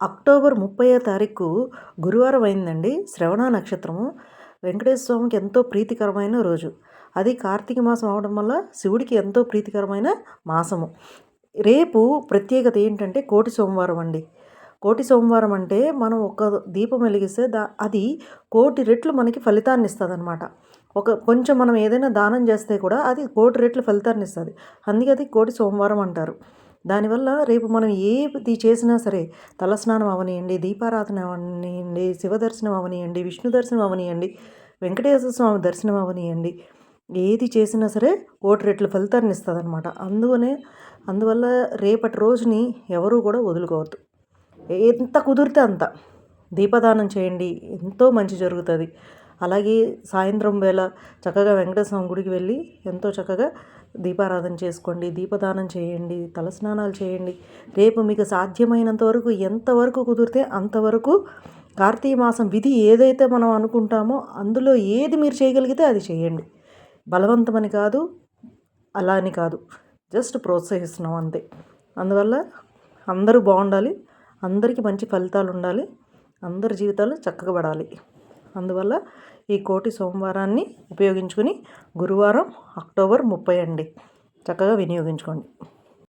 October ముప్పైయో తారీఖు గురువారం అయిందండి. శ్రవణ నక్షత్రము. వెంకటేశ్వర స్వామికి ఎంతో ప్రీతికరమైన రోజు. అది కార్తీక మాసం అవడం వల్ల శివుడికి ఎంతో ప్రీతికరమైన మాసము. రేపు ప్రత్యేకత ఏంటంటే కోటి సోమవారం అండి. కోటి సోమవారం అంటే మనం ఒక దీపం వెలిగిస్తే దా అది కోటి రెట్లు మనకి ఫలితాన్ని ఇస్తుంది అనమాట ఒక కొంచెం మనం ఏదైనా దానం చేస్తే కూడా అది కోటి రెట్లు ఫలితాన్ని ఇస్తుంది. అందుకే అది కోటి సోమవారం అంటారు. దానివల్ల రేపు మనం ఏది చేసినా సరే తలస్నానం అవనియండి దీపారాధన అవనియండి శివ దర్శనం అవనియండి విష్ణు దర్శనం అవనియండి వెంకటేశ్వర స్వామి దర్శనం అవనియండి ఏది చేసినా సరే ఓటు రెట్లు ఫలితాన్ని ఇస్తుంది అనమాట అందువనే అందువల్ల రేపటి రోజుని ఎవరూ కూడా వదులుకోవద్దు. ఎంత కుదిరితే అంత. దీపదానం చేయండి ఎంతో మంచి జరుగుతుంది. అలాగే సాయంత్రం వేళ చక్కగా వెంకటేశ్వర గుడికి వెళ్ళి ఎంతో చక్కగా దీపారాధన చేసుకోండి దీపదానం చేయండి తలస్నానాలు చేయండి. రేపు మీకు సాధ్యమైనంత వరకు ఎంతవరకు కుదిరితే అంతవరకు కార్తీక మాసం విధి ఏదైతే మనం అనుకుంటామో అందులో ఏది మీరు చేయగలిగితే అది చేయండి. బలవంతమని కాదు అలా అని కాదు. జస్ట్ ప్రోత్సహిస్తున్నాం అంతే. అందువల్ల అందరూ బాగుండాలి అందరికీ మంచి ఫలితాలు ఉండాలి అందరి జీవితాలు చక్కగా పడాలి. అందువల్ల ఈ కోటి సోమవారాన్ని ఉపయోగించుకుని గురువారం అక్టోబర్ ముప్పై అండి. చక్కగా వినియోగించుకోండి.